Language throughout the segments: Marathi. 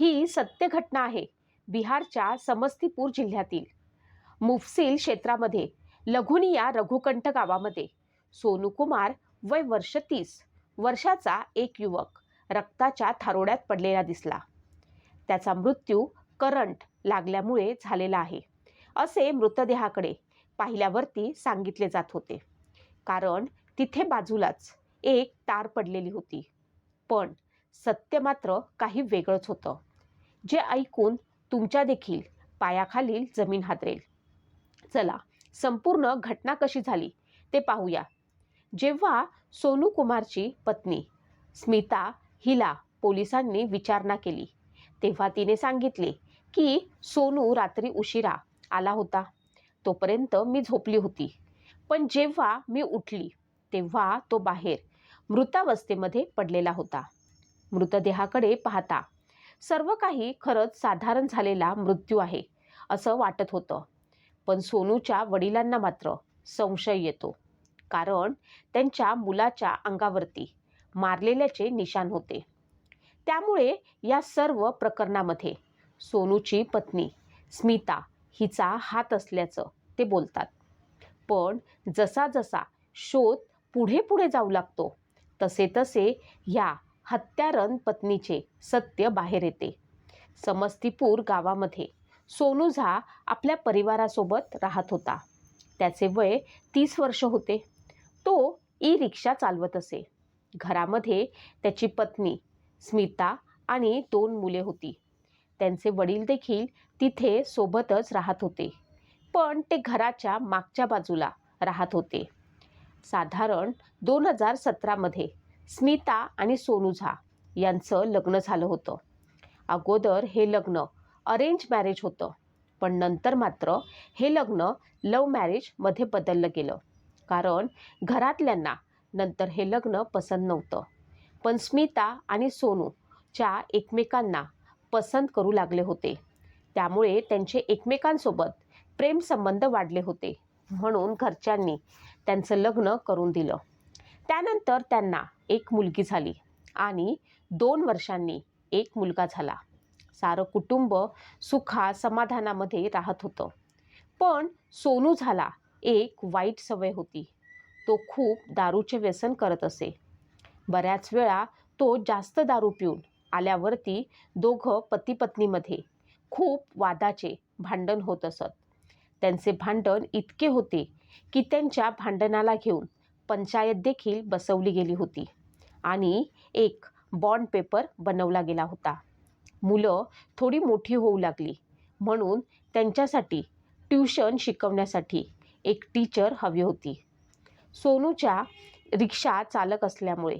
ही सत्य घटना आहे. बिहारच्या समस्तीपूर जिल्ह्यातील मुफसिल क्षेत्रामध्ये लघुनिया रघुकंठ गावामध्ये सोनू कुमार वय वर्ष तीस वर्षाचा एक युवक रक्ताच्या थारोड्यात पडलेला दिसला. त्याचा मृत्यू करंट लागल्यामुळे झालेला आहे असे मृतदेहाकडे पाहिल्यावरती सांगितले जात होते. कारण तिथे बाजूलाच एक तार पडलेली होती. पण सत्य मात्र काही वेगळंच होतं. जे ऐकून तुमच्या देखील पायाखालील जमीन हादरेल. चला संपूर्ण घटना कशी झाली ते पाहूया. जेव्हा सोनू कुमारची पत्नी स्मिता हिला पोलिसांनी विचारणा केली तेव्हा तिने सांगितले की सोनू रात्री उशिरा आला होता. तोपर्यंत मी झोपली होती. पण जेव्हा मी उठली तेव्हा तो बाहेर मृतावस्थेमध्ये पडलेला होता. मृतदेहाकडे पाहता सर्व काही खरंच साधारण झालेला मृत्यू आहे असं वाटत होतं. पण सोनूच्या वडिलांना मात्र संशय येतो. कारण त्यांच्या मुलाच्या अंगावरती मारलेल्याचे निशाण होते. त्यामुळे या सर्व प्रकरणामध्ये सोनूची पत्नी स्मिता हिचा हात असल्याचं ते बोलतात. पण जसा जसा शोध पुढे पुढे जाऊ लागतो तसे तसे ह्या हत्यारन पत्नीचे सत्य बाहेर येते. समस्तीपूर गावामध्ये सोनू झा आपल्या परिवारासोबत राहत होता. त्याचे वय तीस वर्ष होते. तो ई रिक्षा चालवत असे. घरामध्ये त्याची पत्नी स्मिता आणि दोन मुले होती. त्यांचे वडील देखील तिथे सोबतच राहत होते. पण ते घराच्या मागच्या बाजूला राहत होते. साधारण दोन हजार सतरामध्ये स्मिता आणि सोनू झा यांचं लग्न झालं होतं. अगोदर हे लग्न अरेंज मॅरेज होतं. पण नंतर मात्र हे लग्न लव मॅरेजमध्ये बदललं गेलं. कारण घरातल्यांना नंतर हे लग्न पसंत नव्हतं. पण स्मिता आणि सोनूच्या एकमेकांना पसंत करू लागले होते. त्यामुळे त्यांचे एकमेकांसोबत प्रेमसंबंध वाढले होते. म्हणून घरच्यांनी त्यांचं लग्न करून दिलं. त्यानंतर त्यांना एक मुलगी झाली आणि दोन वर्षांनी एक मुलगा झाला. सारं कुटुंब सुखा समाधानामध्ये राहत होतं. पण सोनू झाला एक वाईट सवय होती. तो खूप दारूचे व्यसन करत असे. बऱ्याच वेळा तो जास्त दारू पिऊन आल्यावरती दोघं पतीपत्नीमध्ये खूप वादाचे भांडण होत असत. त्यांचे भांडण इतके होते की त्यांच्या भांडणाला घेऊन पंचायत देखील बसवली गेली होती. आणि एक बॉन्ड पेपर बनवला गेला होता. मुलं थोडी मोठी होऊ लागली. म्हणून त्यांच्यासाठी ट्युशन शिकवण्यासाठी एक टीचर हवी होती. सोनूच्या रिक्षा चालक असल्यामुळे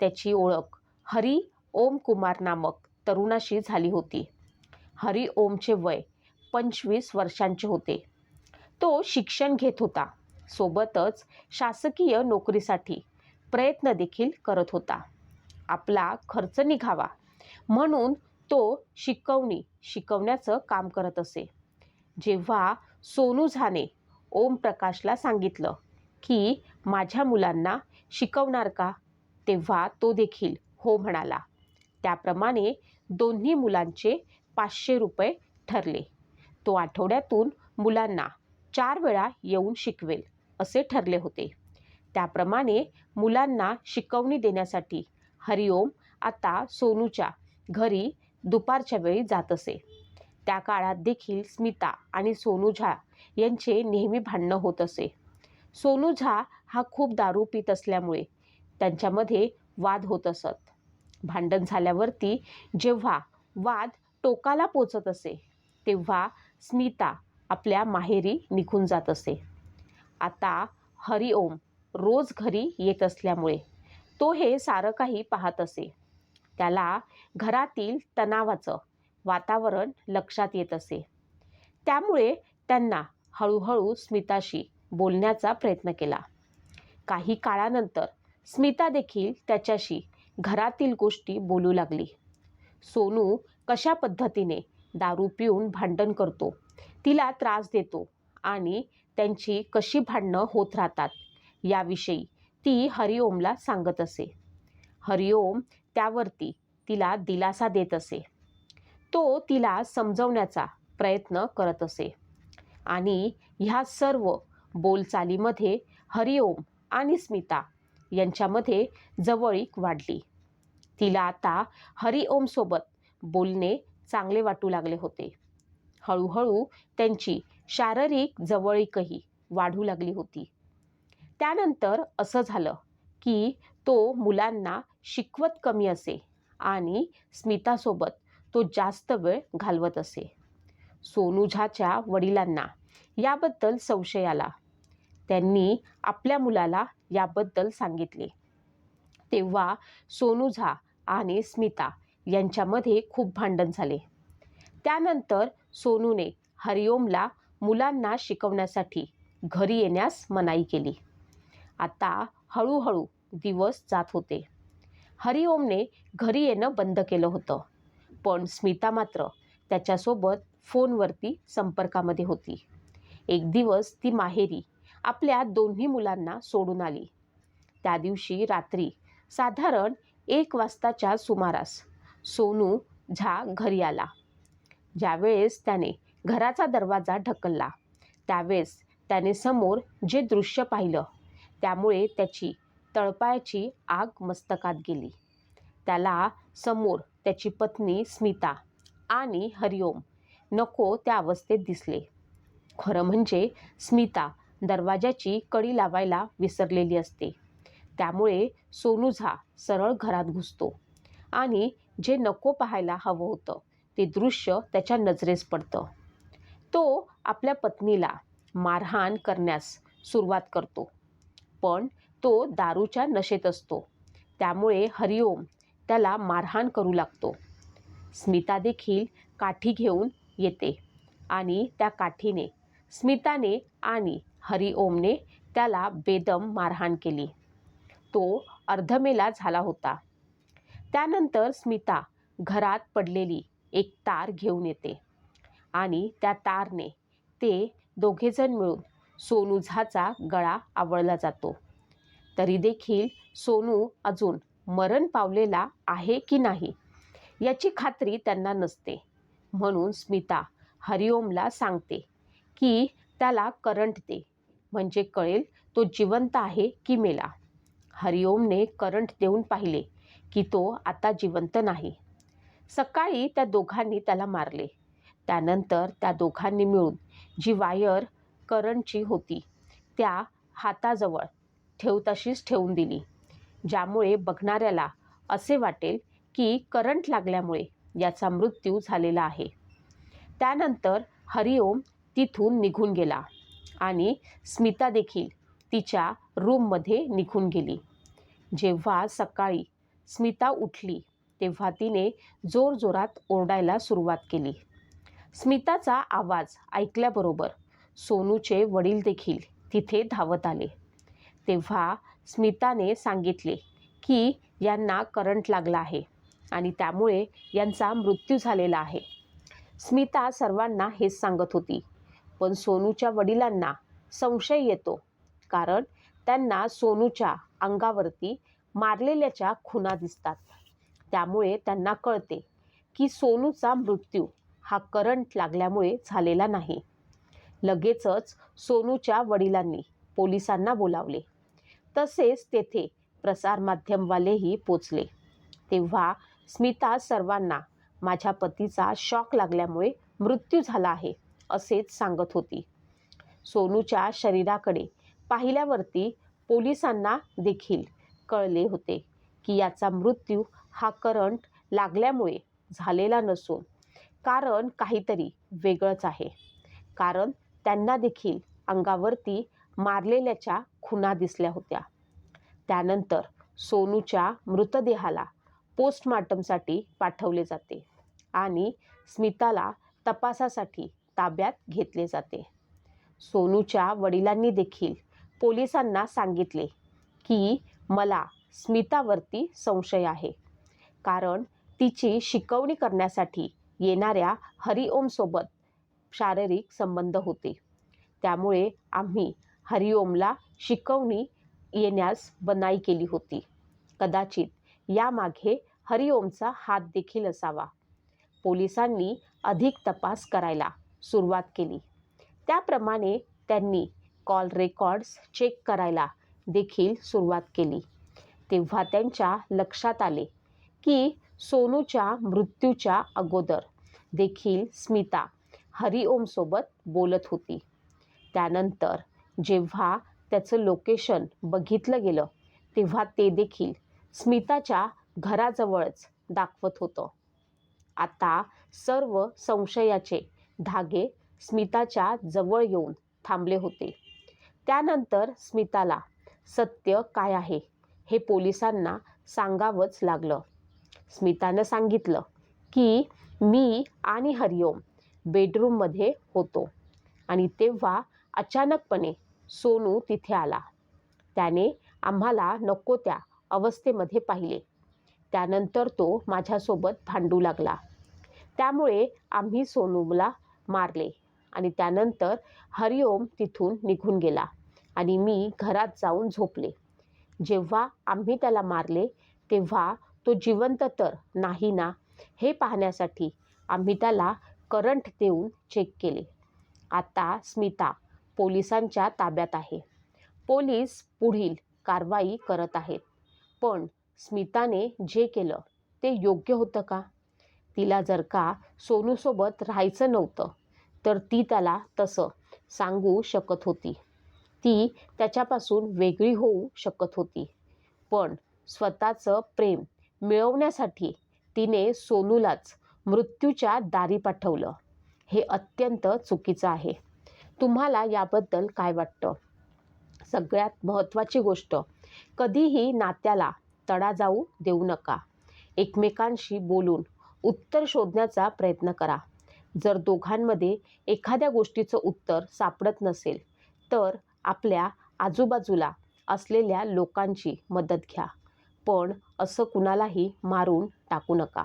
त्याची ओळख हरी ओम कुमार नामक तरुणाशी झाली होती. हरी ओमचे वय पंचवीस वर्षांचे होते. तो शिक्षण घेत होता. सोबतच शासकीय नोकरीसाठी प्रयत्न देखील करत होता. आपला खर्च निघावा. म्हणून तो शिकवणी शिकवण्याचं काम करत असे. जेव्हा सोनू झाने ओमप्रकाशला सांगितलं की माझ्या मुलांना शिकवणार का? तेव्हा तो देखील हो म्हणाला. त्याप्रमाणे दोन्ही मुलांचे पाचशे रुपये ठरले. तो आठवड्यातून मुलांना चार वेळा येऊन शिकवेल असे ठरले होते. त्याप्रमाणे मुलांना शिकवणी देण्यासाठी हरिओम आता सोनूच्या घरी दुपारच्या वेळी जात असे. त्या काळात देखील स्मिता आणि सोनू झा यांचे नेहमी भांडणं होत असे. सोनू झा हा खूप दारू पित असल्यामुळे त्यांच्यामध्ये वाद होत असत. भांडण झाल्यावरती जेव्हा वाद टोकाला पोचत असे तेव्हा स्मिता आपल्या माहेरी निघून जात असे. आता हरिओम रोज घरी येत असल्यामुळे तो हे सारं काही पाहत असे. त्याला घरातील तणावाचं वातावरण लक्षात येत असे. त्यामुळे त्यांना हळूहळू स्मिताशी बोलण्याचा प्रयत्न केला. काही काळानंतर स्मिता देखील त्याच्याशी घरातील गोष्टी बोलू लागली. सोनू कशा पद्धतीने दारू पिऊन भांडण करतो तिला त्रास देतो आणि त्यांची कशी भांडणं होत राहतात याविषयी ती हरिओमला सांगत असे. हरिओम त्यावरती तिला दिलासा देत असे. तो तिला समजवण्याचा प्रयत्न करत असे. आणि ह्या सर्व बोलचालीमध्ये हरिओम आणि स्मिता यांच्यामध्ये जवळीक वाढली. तिला आता हरिओमसोबत बोलणे चांगले वाटू लागले होते. हळूहळू त्यांची शारीरिक जवळीकही वाढू लागली होती. त्यानंतर असं झालं की तो मुलांना शिकवत कमी असे आणि स्मितासोबत तो जास्त वेळ घालवत असे. सोनूझाच्या वडिलांना याबद्दल संशय आला. त्यांनी आपल्या मुलाला याबद्दल सांगितले. तेव्हा सोनूझा आणि स्मिता यांच्यामध्ये खूप भांडण झाले. त्यानंतर सोनूने हरिओमला मुलांना शिकवण्यासाठी घरी येण्यास मनाई केली. आता हळूहळू दिवस जात होते. हरिओमने घरी येणं बंद केलं होतं. पण स्मिता मात्र त्याच्यासोबत फोनवरती संपर्कामध्ये होती. एक दिवस ती माहेरी आपल्या दोन्ही मुलांना सोडून आली. त्या दिवशी रात्री साधारण एक वाजताच्या सुमारास सोनू झा घरी आला. ज्यावेळेस त्याने घराचा दरवाजा ढकलला त्यावेळेस त्याने समोर जे दृश्य पाहिलं त्यामुळे त्याची तळपायाची आग मस्तकात गेली. त्याला समोर त्याची पत्नी स्मिता आणि हरिओम नको त्या अवस्थेत दिसले. खरं म्हणजे स्मिता दरवाजाची कडी लावायला विसरलेली असते. त्यामुळे सोनूझा सरळ घरात घुसतो आणि जे नको पाहायला हवं होतं ते दृश्य त्याच्या नजरेस पडतं. तो आपल्या पत्नीला मारहाण करण्यास सुरुवात करतो. पण तो दारूच्या नशेत असतो. त्यामुळे हरिओम त्याला मारहाण करू लागतो. स्मिता देखील काठी घेऊन येते आणि त्या काठीने स्मिताने आणि हरिओमने त्याला बेदम मारहाण केली. तो अर्धमेला झाला होता. त्यानंतर स्मिता घरात पडलेली एक तार घेऊन येते आणि त्या तारने ते दोघेजण मिळून सोनुझाचा गळा आवळला जातो. तरी देखील सोनू अजून मरण पावलेला आहे की नाही याची खात्री त्यांना नसते. म्हणून स्मिता हरिओमला सांगते की त्याला करंट दे म्हणजे कळेल तो जिवंत आहे की मेला. हरिओमने करंट देऊन पाहिले की तो आता जिवंत नाही. सकाळी त्या दोघांनी त्याला मारले. त्यानंतर त्या दोघांनी मिळून जी वायर करंटची होती. त्या हाताजवळ ठेव तशीच ठेवून दिली. ज्यामुळे बघणाऱ्याला असे वाटेल की करंट लागल्यामुळे याचा मृत्यू झालेला आहे. त्यानंतर हरिओम तिथून निघून गेला आणि स्मिता देखील तिच्या रूममध्ये निघून गेली. जेव्हा सकाळी स्मिता उठली तेव्हा तिने जोरजोरात ओरडायला सुरुवात केली. स्मिताचा आवाज ऐकल्याबरोबर सोनूचे वडील देखील तिथे धावत आले. तेव्हा स्मिताने सांगितले की यांना करंट लागला आहे आणि त्यामुळे यांचा मृत्यू झालेला आहे. स्मिता सर्वांना हेच सांगत होती. पण सोनूच्या वडिलांना संशय येतो कारण त्यांना सोनूच्या अंगावरती मारलेल्याच्या खुना दिसतात. त्यामुळे त्यांना कळते की सोनूचा मृत्यू हा करंट लागल्यामुळे झालेला नाही. लगेचच सोनूच्या वडिलांनी पोलिसांना बोलावले. तसेच तेथे प्रसारमाध्यमवालेही पोचले. तेव्हा स्मिता सर्वांना माझ्या पतीचा शॉक लागल्यामुळे मृत्यू झाला आहे असेच सांगत होती. सोनूच्या शरीराकडे पाहिल्यावरती पोलिसांना देखील कळले होते की याचा मृत्यू हा करंट लागल्यामुळे झालेला नसून कारण काहीतरी वेगळंच आहे. कारण त्यांना देखील अंगावरती मारलेल्याच्या खुणा दिसल्या होत्या. त्यानंतर सोनूच्या मृतदेहाला पोस्टमार्टमसाठी पाठवले जाते आणि स्मिताला तपासासाठी ताब्यात घेतले जाते. सोनूच्या वडिलांनी देखील पोलिसांना सांगितले की मला स्मितावरती संशय आहे. कारण तिची शिकवणी करण्यासाठी येणाऱ्या हरिओमसोबत शारीरिक संबंध होते. त्यामुळे आम्ही हरिओमला शिकवणी येण्यास बनाई केली होती. कदाचित यामागे हरिओमचा हात देखील असावा. पोलिसांनी अधिक तपास करायला सुरुवात केली. त्याप्रमाणे त्यांनी कॉल रेकॉर्ड्स चेक करायला देखील सुरुवात केली. तेव्हा त्यांच्या लक्षात आले की सोनूच्या मृत्यूच्या अगोदर देखील स्मिता हरिओमसोबत बोलत होती. त्यानंतर जेव्हा त्याचं लोकेशन बघितलं गेलं तेव्हा ते देखील स्मिताच्या घराजवळच दाखवत होतं. आता सर्व संशयाचे धागे स्मिताच्या जवळ येऊन थांबले होते. त्यानंतर स्मिताला सत्य काय आहे? हे पोलिसांना सांगावंच लागलं. स्मितानं सांगितलं की मी आणि हरिओम बेडरूममध्ये होतो. आणि तेव्हा अचानकपणे सोनू तिथे आला. त्याने आम्हाला नको त्या अवस्थेमध्ये पाहिले. त्यानंतर तो माझ्यासोबत भांडू लागला. त्यामुळे आम्ही सोनूला मारले आणि त्यानंतर हरिओम तिथून निघून गेला आणि मी घरात जाऊन झोपले. जेव्हा आम्ही त्याला मारले तेव्हा तो जिवंत तर नाही ना हे पाहण्यासाठी आम्ही त्याला करंट देऊन चेक केले. आता स्मिता पोलिसांच्या ताब्यात आहे. पोलीस पुढील कारवाई करत आहेत. पण स्मिताने जे केलं ते योग्य होतं का? तिला जर का सोनूसोबत राहायचं नव्हतं तर ती त्याला तसं सांगू शकत होती. ती त्याच्यापासून वेगळी होऊ शकत होती. पण स्वतःचं प्रेम मिळवण्यासाठी तिने सोनूलाच मृत्यूच्या दारी पाठवलं. हे अत्यंत चुकीचं आहे. तुम्हाला याबद्दल काय वाटतं? सगळ्यात महत्त्वाची गोष्ट कधीही नात्याला तडा जाऊ देऊ नका. एकमेकांशी बोलून उत्तर शोधण्याचा प्रयत्न करा. जर दोघांमध्ये एखाद्या गोष्टीचं उत्तर सापडत नसेल तर आपल्या आजूबाजूला असलेल्या लोकांची मदत घ्या. पण असं कुणालाही मारून टाकू नका.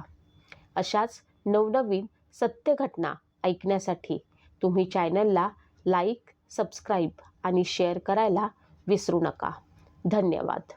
अशाच नवनवीन सत्य घटना ऐकण्यासाठी तुम्ही चॅनलला लाईक सबस्क्राईब आणि शेअर करायला विसरू नका. धन्यवाद.